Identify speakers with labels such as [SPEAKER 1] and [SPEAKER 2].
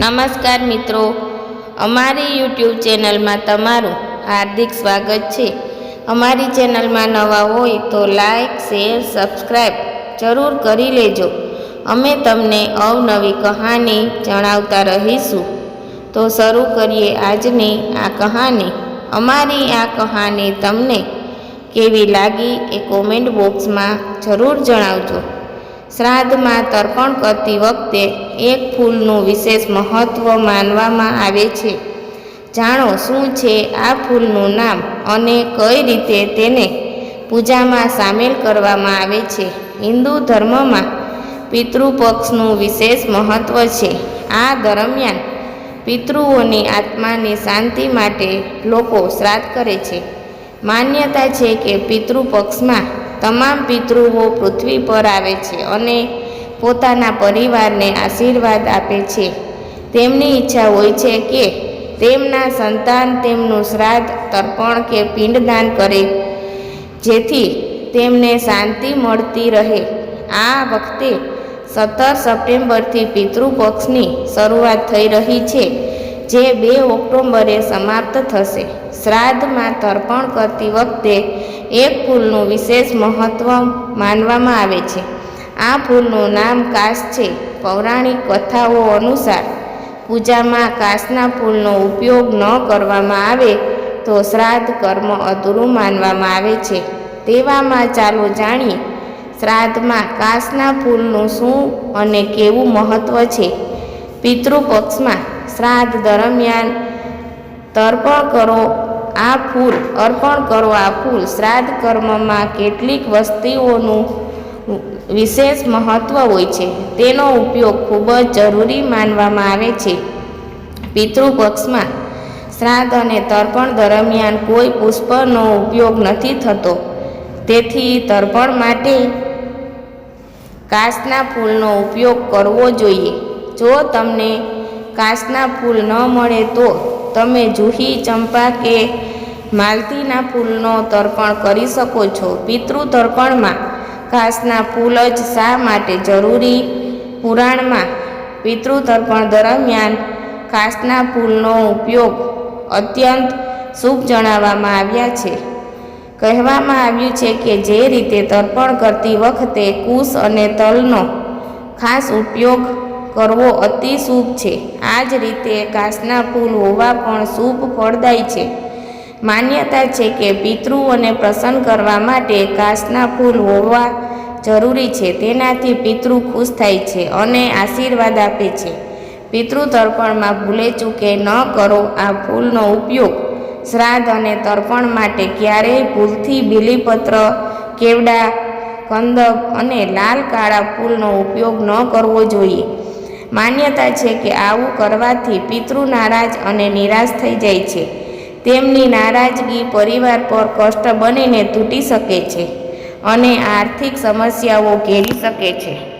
[SPEAKER 1] નમસ્કાર મિત્રો. અમારી યુટ્યુબ ચેનલમાં તમારું હાર્દિક સ્વાગત છે. અમારી ચેનલમાં નવા હોય તો લાઈક, શેર સબસ્ક્રાઈબ જરૂર કરી લેજો. અમે તમને અવનવી કહાની જણાવતા રહીશું. તો શરૂ કરીએ આજની આ કહાની. અમારી આ કહાની તમને કેવી લાગી એ કોમેન્ટ બોક્સમાં જરૂર જણાવજો. શ્રાદ્ધમાં તર્પણ કરતી વખતે એક ફૂલનું વિશેષ મહત્ત્વ માનવામાં આવે છે. જાણો શું છે આ ફૂલનું નામ અને કઈ રીતે તેને પૂજામાં સામેલ કરવામાં આવે છે. હિન્દુ ધર્મમાં પિતૃપક્ષનું વિશેષ મહત્ત્વ છે. આ દરમિયાન પિતૃઓની આત્માની શાંતિ માટે લોકો શ્રાદ્ધ કરે છે. માન્યતા છે કે પિતૃપક્ષમાં તમામ પિતૃઓ પૃથ્વી પર આવે છે અને પોતાના પરિવારને આશીર્વાદ આપે છે. તેમની ઈચ્છા હોય છે કે તેમના સંતાન તેમનું શ્રાદ્ધ, તર્પણ કે પિંડદાન કરે, જેથી તેમને શાંતિ મળતી રહે. આ વખતે સત્તર સપ્ટેમ્બરથી પિતૃપક્ષની શરૂઆત થઈ રહી છે, જે બે ઓક્ટોબરે સમાપ્ત થશે. શ્રાદ્ધમાં તર્પણ કરતી વખતે એક ફૂલનું વિશેષ મહત્ત્વ માનવામાં આવે છે. આ ફૂલનું નામ કાશ છે. પૌરાણિક કથાઓ અનુસાર પૂજામાં કાશના ફૂલનો ઉપયોગ ન કરવામાં આવે તો શ્રાદ્ધ કર્મ અધૂરું માનવામાં આવે છે. તેવામાં ચાલો જાણીએ, શ્રાદ્ધમાં કાશના ફૂલનું શું અને કેવું મહત્ત્વ છે? પિતૃપક્ષમાં શ્રાદ્ધ દરમિયાન તર્પણ કરો આ ફૂલ અર્પણ કરો. આ ફૂલ શ્રાદ્ધ કર્મમાં કેટલીક વસ્તીઓનું વિશેષ મહત્ત્વ હોય છે. તેનો ઉપયોગ ખૂબ જ જરૂરી માનવામાં આવે છે. પિતૃપક્ષમાં શ્રાદ્ધ અને તર્પણ દરમિયાન કોઈ પુષ્પનો ઉપયોગ નથી થતો. તેથી તર્પણ માટે કાસના ફૂલનો ઉપયોગ કરવો જોઈએ. જો તમને કાસના ફૂલ ન મળે તો તમે જુહી ચંપા કે માલતીના ફૂલનો તર્પણ કરી શકો છો. પિતૃ તર્પણમાં ઘાસના ફૂલ જ શા માટે જરૂરી? પુરાણમાં પિતૃ તર્પણ દરમિયાન ઘાસના ફૂલનો ઉપયોગ અત્યંત શુભ જણાવવામાં આવ્યા છે. કહેવામાં આવ્યું છે કે જે રીતે તર્પણ કરતી વખતે કુશ અને તલનો ખાસ ઉપયોગ કરવો અતિ શુભ છે. આ જ રીતે કાસના ફૂલ હોવા પણ શુભ ફળદાય છે. માન્યતા છે કે પિતૃઓને પ્રસન્ન કરવા માટે કાસના ફૂલ હોવા જરૂરી છે. તેનાથી પિતૃ ખુશ થાય છે અને આશીર્વાદ આપે છે. પિતૃ તર્પણમાં ભૂલે ચૂકે ન કરો આ ફૂલનો ઉપયોગ. શ્રાદ્ધ અને તર્પણ માટે ક્યારેય ભૂલથી બીલીપત્ર, કેવડા, કંદક અને લાલ કાળા ફૂલનો ઉપયોગ ન કરવો જોઈએ. માન્યતા છે કે આવું કરવાથી પિતૃ નારાજ અને નિરાશ થઈ જાય છે. તેમની નારાજગી પરિવાર પર કષ્ટ બનીને તૂટી શકે છે અને આર્થિક સમસ્યાઓ ઘેરી શકે છે.